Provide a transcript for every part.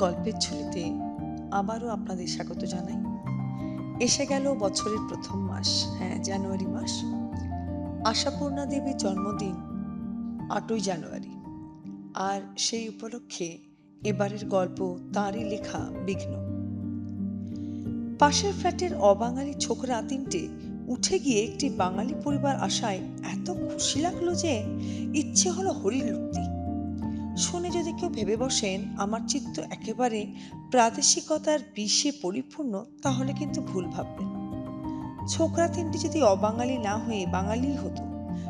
গল্পের ঝুলিতে আবারও আপনাদের স্বাগত জানাই। এসে গেল বছরের প্রথম মাস হ্যাঁ জানুয়ারি মাস। আশাপূর্ণা দেবীর জন্মদিন আটই জানুয়ারি। আর সেই উপলক্ষে এবারের গল্প তাঁরই লেখা বিঘ্ন। পাশের ফ্ল্যাটের অবাঙালি ছোকরা তিনটে উঠে গিয়ে একটি বাঙালি পরিবার আসায় এত খুশি লাগল যে ইচ্ছে হলো হরির লুপ্তি শুনে যদি কেউ ভেবে বসেন, আমার চিত্ত একেবারে প্রাদেশিকতার বিষে পরিপূর্ণ, তাহলে কিন্তু ভুল ভাববেন। ছোকরা তিনটি যদি অবাঙালি না হয়ে বাঙালি হতো,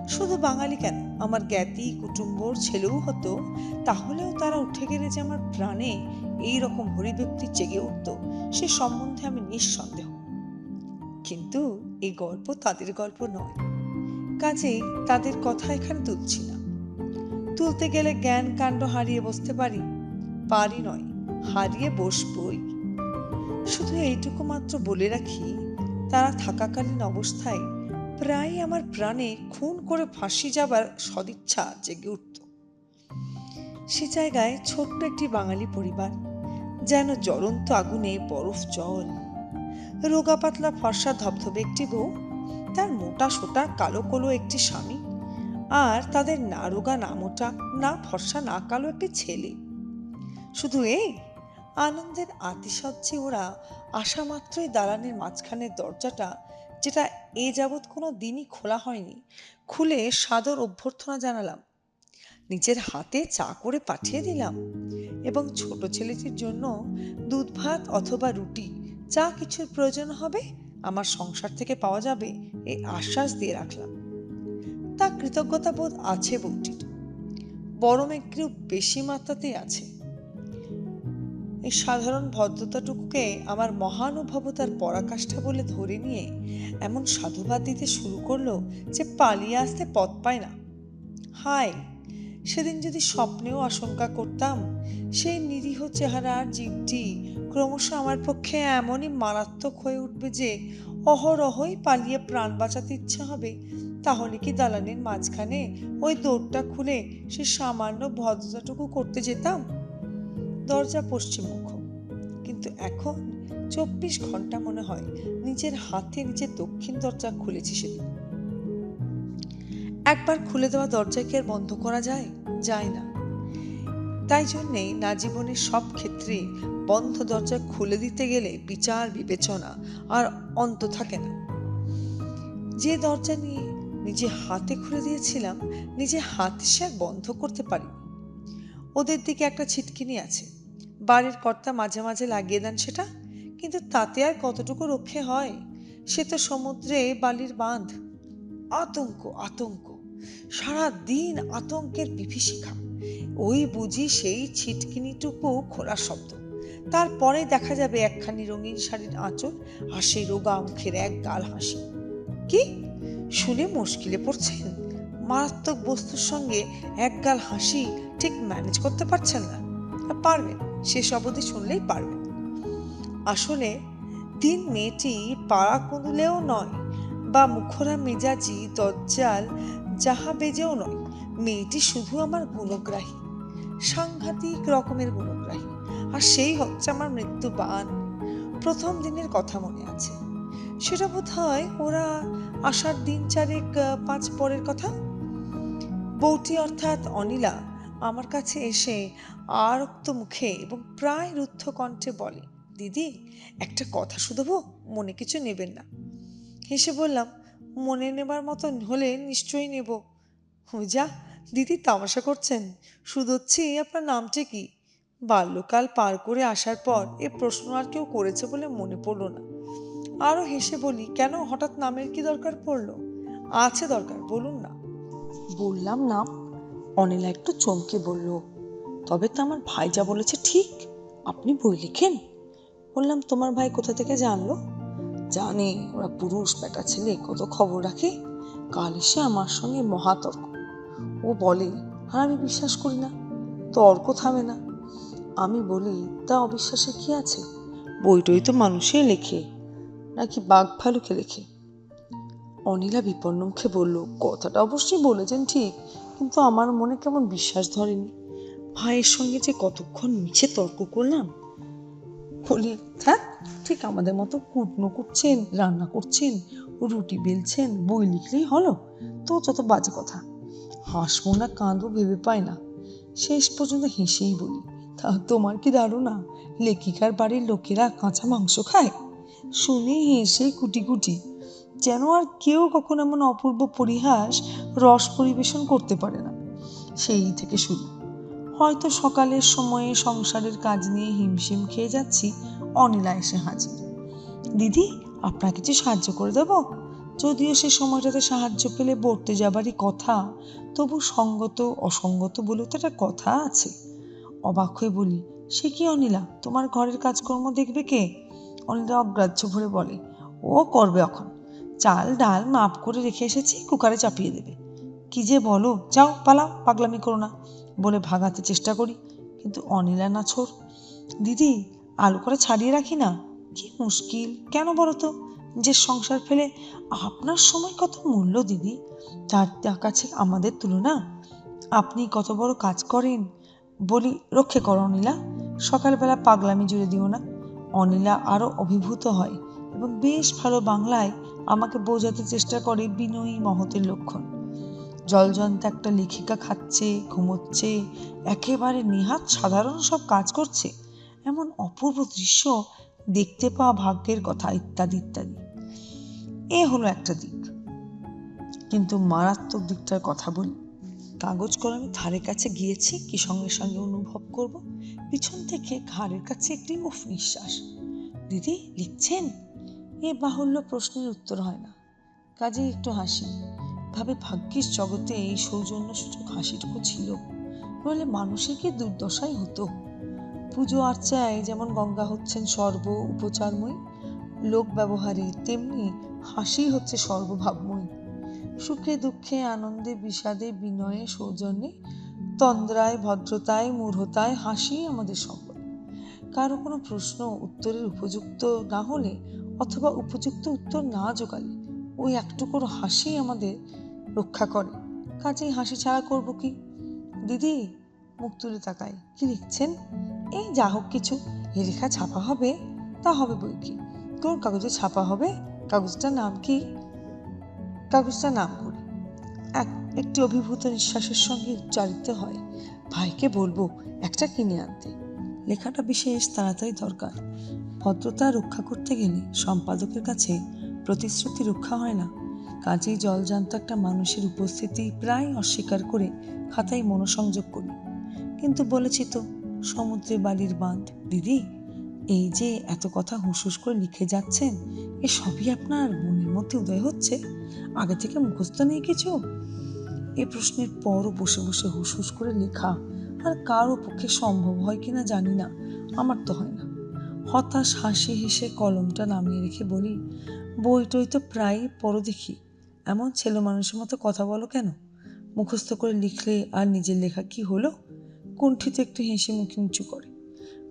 শুধু বাঙালি কেন? আমার জ্ঞাতি, কুটুম্বর ছেলেও হতো, তাহলেও তারা উঠে গেলে যে আমার প্রাণে এই রকম হরিব্যক্তি জেগে উঠত, সে সম্বন্ধে আমি নিঃসন্দেহ। কিন্তু এই গল্প তাদের গল্প নয়। কাজেই তাদের কথা এখানে তুলছি না। তুলতে গেলে জ্ঞান কাণ্ড হারিয়ে বসতে পারি? পারি নয়, হারিয়ে বসবই। শুধু এইটুকু মাত্র বলে রাখি, তারা থাকাকালীন অবস্থায় প্রায় আমার প্রাণে খুন করে ফাঁসি যাবার সদিচ্ছা জেগে উঠত। সে জায়গায় ছোট্ট একটি বাঙালি পরিবার, যেন জ্বলন্ত আগুনে বরফ জল, রোগা পাতলা ফর্সা ধবধবে একটি বউ, তার মোটা সোটা কালো কলো একটি স্বামী আর তাদের না রোগা না মোটা না ফর্সা, না কালো একটি ছেলে। শুধু এই, আনন্দের আতিশয্যে ওরা আসা মাত্রই দালানের মাঝখানের দরজাটা, যেটা এ যাবৎ কোনো দিনই খোলা হয়নি, খুলে সাদর অভ্যর্থনা জানালাম। নিজের হাতে চা করে পাঠিয়ে দিলাম এবং ছোট ছেলেটির জন্য দুধ, ভাত অথবা রুটি, যা কিছুর প্রয়োজন হবে, আমার সংসার থেকে পাওয়া যাবে, এই আশ্বাস দিয়ে রাখলাম। তা কৃতজ্ঞতা বোধ আছে বউটির বরং একটু বেশি মাত্রাতেই আছে। এই সাধারণ ভদ্রতাটুকুকে আমার মহানুভবতার পরাকাষ্ঠা বলে ধরে নিয়ে এমন সাধুবাদ দিতে শুরু করল যে পালিয়ে আসতে পথ পায় না। হায়, সেদিন যদি স্বপ্নেও আশঙ্কা করতাম, সেই নিরীহ চেহারার জীবটি ক্রমশ আমার পক্ষে এমনই মারাত্মক হয়ে উঠবে যে অহরহই পালিয়ে প্রাণ বাঁচাতে ইচ্ছা হবে, তাহলে কি দালানের মাঝখানে ওই দৌড়টা খুলে সে সামান্য ভদ্রতাটুকু করতে যেতাম? দরজা পশ্চিমমুখ। কিন্তু এখন চব্বিশ ঘণ্টা মনে হয় নিজের হাতে নিজের দক্ষিণ দরজা খুলেছি সেদিন। একবার খুলে দেওয়া দরজা কি আর বন্ধ করা যায়? যায় না। তাই জন্যেই না জীবনের সব ক্ষেত্রে বন্ধ দরজা খুলে দিতে গেলে বিচার, বিবেচনা আর অন্ত থাকে না। যে দরজা নিয়ে নিজে হাতে খুলে দিয়েছিলাম, নিজে হাতে সে বন্ধ করতে পারি ওদের দিকে একটা ছিটকিনি আছে। বাড়ির কর্তা মাঝে মাঝে লাগিয়ে দেন সেটা, কিন্তু তাতে আর কতটুকু রক্ষে হয়, সে তো সমুদ্রে বালির বাঁধ। আতঙ্ক আতঙ্ক। সারা দিন আতঙ্কের বিভীষিকা। ওই বুঝি সেই ছিটকিনিটুকু খোলার শব্দ। তারপরে দেখা যাবে একখানি রঙিন শাড়ির আঁচল আর সেই রোগা মুখের এক গাল হাসি। কি? শুনে মুশকিলে পড়ছেন? মারাত্মক বস্তুর সঙ্গে এক গাল হাসি ঠিক ম্যানেজ করতে পারছেন না। পারবেন, শেষ অবধি শুনলেই পারবেন। আসলে তিন মেয়েটি পাড়া কুঁদলেও নয়, বা মুখরা মেজাজি, দজ্জাল, যাহা বেজেও নয়। মেয়েটি শুধু আমার গুণগ্রাহী, সাংঘাতিক রকমের গুণগ্রাহী, আর সেই হচ্ছে আমার মৃত্যু বান প্রথম দিনের কথা মনে আছে। সেটা বোধ হয় ওরা আসার দিন চারেক পাঁচ পরের কথা? বউটি অর্থাৎ অনিলা আমার কাছে এসে আরক্ত মুখে এবং প্রায় রুদ্ধ কণ্ঠে বলে, দিদি, একটা কথা শুধবো মনে কিছু নেবেন না। হেসে বললাম, মনে নেবার মতন হলে নিশ্চয়ই নেব। যা দিদি তামাশা করছেন। শুধোচ্ছি আপনার নামটা কি? বাল্যকাল পার করে আসার পর এ প্রশ্ন আর কেউ করেছে বলে মনে পড়ল না। আরও হেসে বলি, কেন হঠাৎ নামের কি দরকার পড়ল? আছে দরকার, বলুন না। বললাম নাম অনিলা একটু চমকে বলল, তবে তো আমার ভাই যা বলেছে ঠিক, আপনি বই লিখেন? বললাম, তোমার ভাই কোথা থেকে জানলো? জানে, ওরা পুরুষ, বেটা ছেলে, কত খবর রাখে? কাল এসে আমার সঙ্গে মহাতর্ক। ও বলে, আর আমি বিশ্বাস করি না, তর্ক থামে না। আমি বলি, তা অবিশ্বাসে কি আছে? বইটই তো মানুষে লেখে, নাকি বাঘ ভালুকে লেখে? অনিলা বিপন্ন মুখে বলল, কথাটা অবশ্যই বলেছেন ঠিক, কিন্তু আমার মনে কেমন বিশ্বাস ধরেনি। ভাইয়ের সঙ্গে যে কতক্ষণ মিছে তর্ক করলাম? বলি হ্যাঁ ঠিক আমাদের মতো কুটনো কুটছেন রান্না করছেন, রুটি বেলছেন, বই লিখলেই হলো, তো যত বাজে কথা। হাসবো না কাঁদবো ভেবে পায় না। শেষ পর্যন্ত হেসেই বলি, তা তোমার কি ধারণা? লেখিকার বাড়ির লোকেরা কাঁচা মাংস খায়? শুনে হেসে কুটি কুটি, যেন আর কেউ কখনো এমন অপূর্ব পরিহাস, রস পরিবেশন করতে পারে না। সেই থেকে শুরু। হয়তো সকালের সময়ে সংসারের কাজ নিয়ে হিমশিম খেয়ে যাচ্ছি, অনিলা এসে হাজির। দিদি, আপনাকে কিছু সাহায্য করে দেব? যদিও সে সময়টাতে সাহায্য পেলে বলতে যাবারই কথা, তবু সঙ্গত, অসঙ্গত বলেও তো একটা কথা আছে। অবাক হয়ে বলি, সে কি অনিলা? তোমার ঘরের কাজকর্ম দেখবে কে? অনিলা অগ্রাহ্য ভরে বলে, ও করবে এখন। চাল, ডাল মাপ করে রেখে এসেছি, কুকারে চাপিয়ে দেবে। কি যে বলো, যাও, পালাও, পাগলামি করো না, বলে ভাগাতে চেষ্টা করি, কিন্তু অনিলা না ছোর দিদি, আলু করে ছাড়িয়ে রাখি না? কি মুশকিল, কেন বলো তো? যে সংসার ফেলে আপনার সময় কত মূল্য, দিদি? তার কাছে আমাদের তুলনা। আপনি কত বড় কাজ করেন বলি রক্ষে করো অনিলা। সকালবেলা পাগলামি জুড়ে দিও না। অনিলা আরও অভিভূত হয় এবং বেশ ভালো বাংলায় আমাকে বোঝাতে চেষ্টা করে বিনয়ী মহতের লক্ষণ। জলজন্ত একটা লেখিকা খাচ্ছে, ঘুমোচ্ছে, একেবারে নিহাত সাধারণ সব কাজ করছে। এমন অপূর্ব দৃশ্য দেখতে পাওয়া ভাগ্যের কথা, ইত্যাদি ইত্যাদি। এ হলো একটা দিক। কিন্তু মারাত্মক দিকটার কথা বলি। কাগজ কলমে ধারে কাছে গিয়েছি, কি সঙ্গে সঙ্গে অনুভব করব? পিছন থেকে ঘাড়ের কাছে একটি উফ নিঃশ্বাস। দিদি, লিখছেন? এ বাহুল্য প্রশ্নের উত্তর হয় না। কাজে একটু হাসি। ভাবে ভাগ্যিস জগতে এই সৌজন্য সূচক হাসিটুকু ছিল। নইলে মানুষের কি দুর্দশাই হতো? পুজো আর্চায় যেমন গঙ্গা হচ্ছেন সর্ব উপচারময়ী, লোক ব্যবহারে, তেমনি হাসি হচ্ছে সর্বভাবময়ী। সুখে, দুঃখে, আনন্দে, বিষাদে, বিনয়ে, সৌজন্যে, তন্দ্রায়, ভদ্রতায়, মূঢ়তায় হাসি আমাদের সম্বল কারও কোনো প্রশ্ন, উত্তরের উপযুক্ত না হলে অথবা উপযুক্ত উত্তর না জোগালে ওই একটুকুর হাসি আমাদের রক্ষা করে। কাজেই হাসি ছাড়া করব কি? দিদি, মুখ তুলে তাকায় কি লিখছেন? এই যা হোক কিছু। লেখা ছাপা হবে, তা হবে বই কি? কোন কাগজে ছাপা হবে কাগজটার নাম কি? কাগজটার নাম করি। এক, একটি অভিভূত নিঃশ্বাসের সঙ্গে উচ্চারিত হয়। ভাইকে বলব, একটা কিনে আনতে। লেখাটা বিশেষ তাড়াতাড়ি দরকার। ভদ্রতা রক্ষা করতে গেলে সম্পাদকের কাছে প্রতিশ্রুতি রক্ষা হয় না। কাজেই জলজান্ত একটা মানুষের উপস্থিতি প্রায় অস্বীকার করে খাতায় মনোসংযোগ করি। কিন্তু বলেছি তো সমুদ্রে বালির বাঁধ। দিদি, এই যে এত কথা হুসহুস করে লিখে যাচ্ছেন, এ সবই আপনার মনের মধ্যে উদয় হচ্ছে? আগে থেকে মুখস্থ নেই কিছু? এ প্রশ্নের পরও বসে বসে হুসহুস করে লেখা, আর কারও পক্ষে সম্ভব হয় কিনা জানি না, আমার তো হয় না। হতাশ হাসি হেসে কলমটা নামিয়ে রেখে বলি বই টই তো প্রায়ই পড়ো দেখি, এমন ছেলে মানুষের মতো কথা বলো কেন? মুখস্থ করে লিখলে আর নিজের লেখা কি হলো? কুণ্ঠিত একটু হেসে মুখে নিচু করে।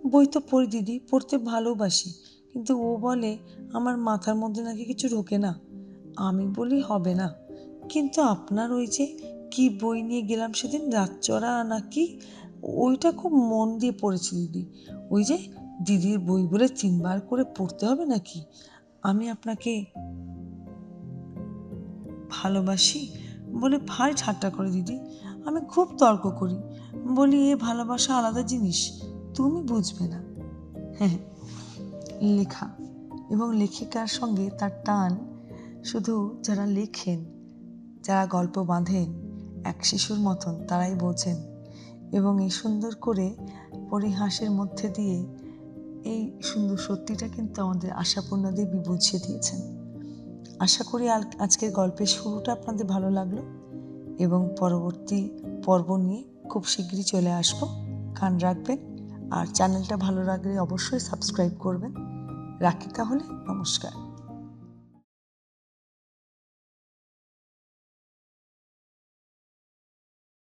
বই তো পড়ি দিদি, পড়তে ভালোবাসি, কিন্তু ও বলে আমার মাথার মধ্যে নাকি কিছু ঢোকে না। আমি বলি, হবে না। কিন্তু আপনার ওই যে কি বই নিয়ে গেলাম সেদিন, রাতচড়া নাকি, ওইটা খুব মন দিয়ে পড়েছি দিদি। ওই যে দিদির বই বলে তিনবার করে পড়তে হবে নাকি? আমি আপনাকে ভালোবাসি বলে ভাই ঠাট্টা করে দিদি। আমি খুব তর্ক করি। বলি, এ ভালোবাসা আলাদা জিনিস, তুমি বুঝবে না। হ্যাঁ লেখা। এবং লেখিকার সঙ্গে তার টান, শুধু যারা লেখেন, যারা গল্প বাঁধেন, এক শিশুর মতন তারাই বোঝেন। এবং এই সুন্দর করে পরিহাসের মধ্যে দিয়ে এই সুন্দর সত্যিটা কিন্তু আমাদের আশাপূর্ণা দেবী বুঝিয়ে দিয়েছেন। আশা করি আজকের গল্পের শুরুটা আপনাদের ভালো লাগল। এবং পরবর্তী পর্ব নিয়ে খুব শীঘ্রই চলে আসব। কান রাখবেন আর চ্যানেলটা ভালো লাগলে অবশ্যই সাবস্ক্রাইব করবেন। রাখি তাহলে, নমস্কার।